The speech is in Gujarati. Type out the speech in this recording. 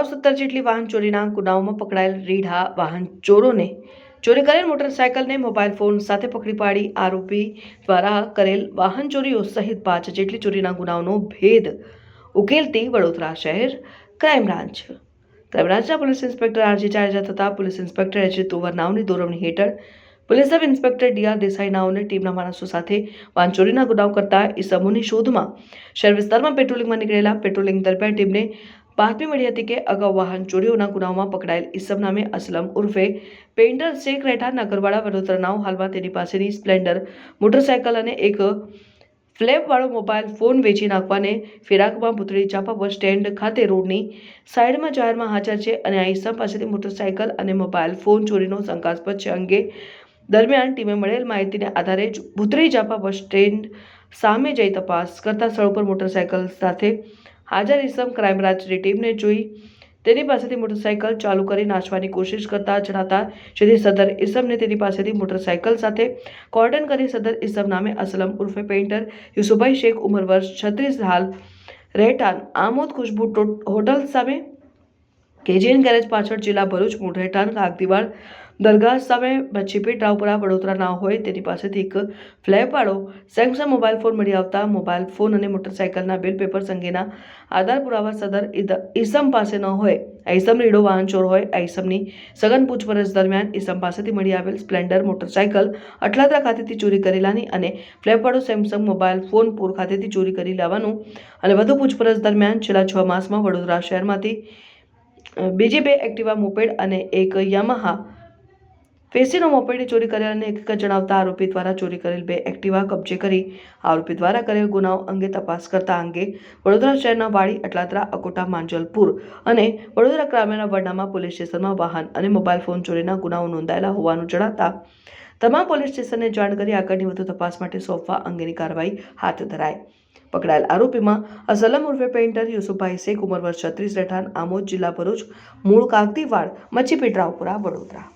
અગાઉ સત્તર જેટલી વાહન ચોરીના ગુનાઓમાં પકડાયેલ રીઢા વાહન ચોરોને ચોરી કરેલ મોટરસાયકલને મોબાઈલ ફોન સાથે પકડી પાડી આરોપી દ્વારા કરેલ વાહન ચોરીઓ સહિત પાંચ જેટલી ચોરીના ગુનાઓનો ભેદ ઉકેલતી વડોદરા શહેર ક્રાઇમ બ્રાન્ચ. ક્રાઇમ બ્રાન્ચના પોલીસ ઇન્સ્પેક્ટર આરજી જાડેજા તથા પોલીસ ઇન્સ્પેક્ટર એચ. તોવર નાવની દોરવણી હેઠળ police sub inspector DR Desai નાઓને ટીમના માણસો સાથે વાહન ચોરીના ગુનાઓ કરતા ઇસમોની શોધમાં શહેર વિસ્તારમાં પેટ્રોલિંગમાં નીકળેલા પેટ્રોલિંગ દરમિયાન ટીમને બાતમી મળી હતી કે અગાઉ વાહન ચોરીઓના ગુનાઓમાં પકડાયેલ ઇસમ નામે અસલમ ઉર્ફે પેઇન્ટર શેખ રહેઠાણ નગરવાડા વડોદરા નાવ હાલમાં તેની પાસેની સ્પ્લેન્ડર મોટરસાયકલ અને એક ફ્લેપવાળો મોબાઈલ ફોન વેચી નાખવાને ફિરાકમાં ભૂતળી ચાપા બસ સ્ટેન્ડ ખાતે રોડની સાઈડમાં જાહેરમાં હાજર છે અને આ ઈસમ પાસેથી મોટરસાયકલ અને મોબાઈલ ફોન ચોરીનો શંકાસ્પદ છે અંગે દરમિયાન ટીમે મળેલ માહિતીને આધારે ભૂતરી ચાપા બસ સ્ટેન્ડ સામે જઈ તપાસ કરતા સ્થળ પર મોટરસાયકલ સાથે હાજર ઈસમ ક્રાઇમ બ્રાન્ચની ટીમને જોઈ તેની પાસેથી મોટરસાયકલ ચાલુ કરી નાચવાની કોશિશ કરતા જણાતા જેથી સદર ઈસમને તેની પાસેથી મોટરસાયકલ સાથે કોર્ડન કરી સદર ઈસમ નામે અસલમ ઉર્ફે પેઇન્ટર યુસુભાઈ શેખ ઉંમર વર્ષ છત્રીસ હાલ રહેઠાણ આમોદ ખુશ્બુ હોટલ સામે કેજીએન ગેરેજ પાછળ જિલ્લા ભરૂચ રહેઠાણ કાગદીવાડ દરગાહ સામે મચ્છીપીટ રાવપુરા વડોદરા ના હોય તેની પાસેથી એક ફ્લેપવાળો સેમસંગ મોબાઈલ ફોન મળી આવતા મોબાઈલ ફોન અને મોટરસાયકલના બિલ પેપર્સ અંગેના આધાર પુરાવા સદર ઈસમ પાસે ન હોય. ઈસમ રીડો વાહન ચોર હોય. આઈસમની સઘન પૂછપરછ દરમિયાન ઈસમ પાસેથી મળી આવેલ સ્પ્લેન્ડર, મોટરસાયકલ અટલાદરા ખાતેથી ચોરી કરેલાની અને ફ્લેપવાળો સેમસંગ મોબાઈલ ફોન પૂર ખાતેથી ચોરી કરી લેવાનું અને વધુ પૂછપરછ દરમિયાન છેલ્લા છ માસમાં વડોદરા શહેરમાંથી બીજી બે એક્ટિવા મોપેડ અને એક યામાહા. ફેસીનો મોપેડ ચોરી કરેલાને એક જણાવતા આરોપી દ્વારા ચોરી કરેલ બે એક્ટિવા કબજે કરી. આરોપી દ્વારા કરેલ ગુનાઓ અંગે તપાસ કરતા અંગે વડોદરા શહેરના વાડી, અટલાદરા, અકોટા, માંજલપુર અને વડોદરા ગ્રામ્યના વડનામાં પોલીસ સ્ટેશનમાં વાહન અને મોબાઈલ ફોન ચોરીના ગુનાઓ નોંધાયેલા હોવાનું જણાતા તમામ પોલીસ સ્ટેશનને જાણ કરી આગળની વધુ તપાસ માટે સોંપવા અંગેની કાર્યવાહી હાથ ધરાય પકડાયેલ આરોપીમાં અસલમ ઉર્ફે પેઇન્ટર યુસુફભાઈ શેખ, ઉંમર વર્ષ છત્રીસ, રહેઠાણ આમોદ જિલ્લા ભરૂચ, મૂળ કાગતીવાડ મચ્છી રાવપુરા વડોદરા.